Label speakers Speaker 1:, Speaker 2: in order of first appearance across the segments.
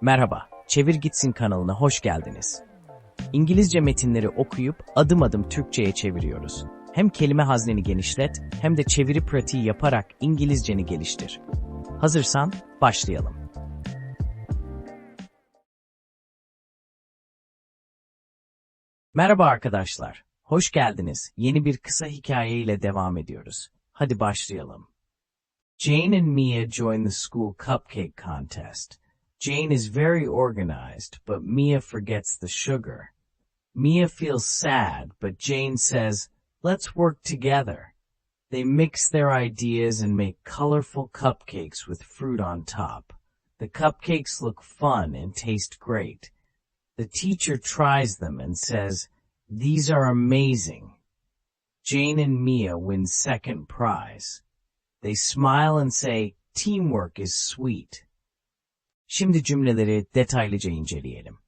Speaker 1: Merhaba, Çevir Gitsin kanalına hoş geldiniz. İngilizce metinleri okuyup adım adım Türkçe'ye çeviriyoruz. Hem kelime hazneni genişlet hem de çeviri pratiği yaparak İngilizceni geliştir. Hazırsan başlayalım. Merhaba arkadaşlar, hoş geldiniz. Yeni bir kısa hikaye ile devam ediyoruz. Hadi başlayalım. Jane and Mia join the school cupcake contest. Jane is very organized, but Mia forgets the sugar. Mia feels sad, but Jane says, let's work together. They mix their ideas and make colorful cupcakes with fruit on top. The cupcakes look fun and taste great. The teacher tries them and says, these are amazing. Jane and Mia win second prize. They smile and say, teamwork is sweet. Şimdi cümleleri detaylıca inceleyelim.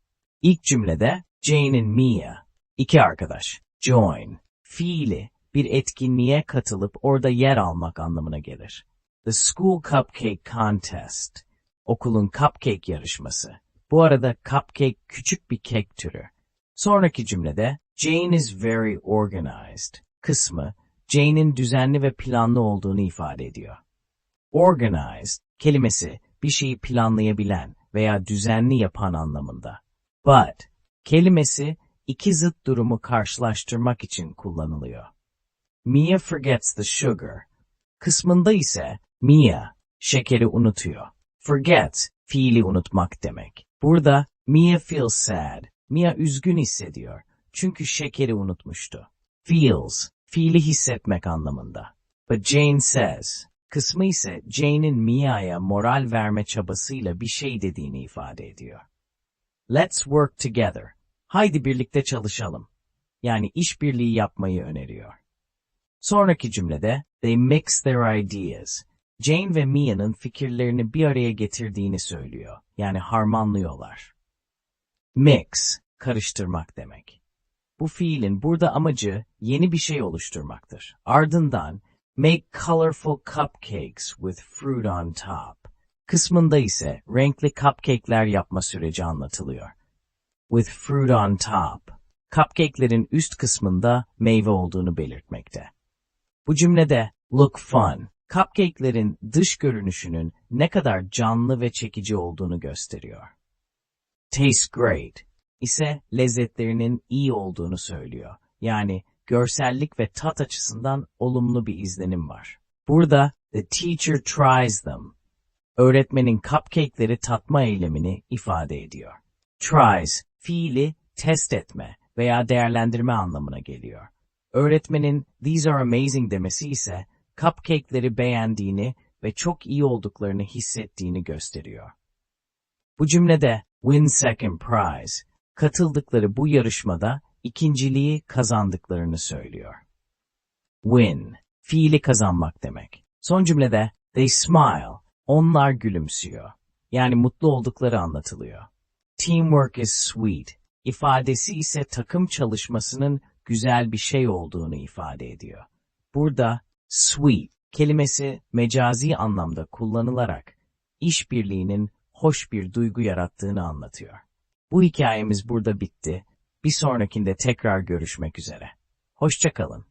Speaker 1: İlk cümlede Jane and Mia, iki arkadaş, join, fiili bir etkinliğe katılıp orada yer almak anlamına gelir. The School Cupcake Contest, okulun cupcake yarışması. Bu arada cupcake küçük bir kek türü. Sonraki cümlede Jane is very organized kısmı Jane'in düzenli ve planlı olduğunu ifade ediyor. Organized kelimesi bir şeyi planlayabilen veya düzenli yapan anlamında. But kelimesi iki zıt durumu karşılaştırmak için kullanılıyor. Mia forgets the sugar kısmında ise Mia şekeri unutuyor. Forget fiili unutmak demek. Burada Mia feels sad. Mia üzgün hissediyor. Çünkü şekeri unutmuştu. Feels fiili hissetmek anlamında. But Jane says kısmı ise Jane'in Mia'ya moral verme çabasıyla bir şey dediğini ifade ediyor. Let's work together. Haydi birlikte çalışalım. Yani işbirliği yapmayı öneriyor. Sonraki cümlede they mix their ideas. Jane ve Mia'nın fikirlerini bir araya getirdiğini söylüyor. Yani harmanlıyorlar. Mix, karıştırmak demek. Bu fiilin burada amacı yeni bir şey oluşturmaktır. Ardından make colorful cupcakes with fruit on top kısmında ise renkli cupcake'ler yapma süreci anlatılıyor. With fruit on top, cupcake'lerin üst kısmında meyve olduğunu belirtmekte. Bu cümlede look fun, cupcake'lerin dış görünüşünün ne kadar canlı ve çekici olduğunu gösteriyor. Taste great ise lezzetlerinin iyi olduğunu söylüyor. Yani görsellik ve tat açısından olumlu bir izlenim var. Burada the teacher tries them. Öğretmenin cupcake'leri tatma eylemini ifade ediyor. Tries, fiili test etme veya değerlendirme anlamına geliyor. Öğretmenin these are amazing demesi ise cupcake'leri beğendiğini ve çok iyi olduklarını hissettiğini gösteriyor. Bu cümlede win second prize, katıldıkları bu yarışmada ikinciliği kazandıklarını söylüyor. Win, fiili kazanmak demek. Son cümlede they smile, onlar gülümsüyor. Yani mutlu oldukları anlatılıyor. Teamwork is sweet, ifadesi ise takım çalışmasının güzel bir şey olduğunu ifade ediyor. Burada sweet kelimesi mecazi anlamda kullanılarak işbirliğinin hoş bir duygu yarattığını anlatıyor. Bu hikayemiz burada bitti. Bir sonrakinde tekrar görüşmek üzere. Hoşçakalın.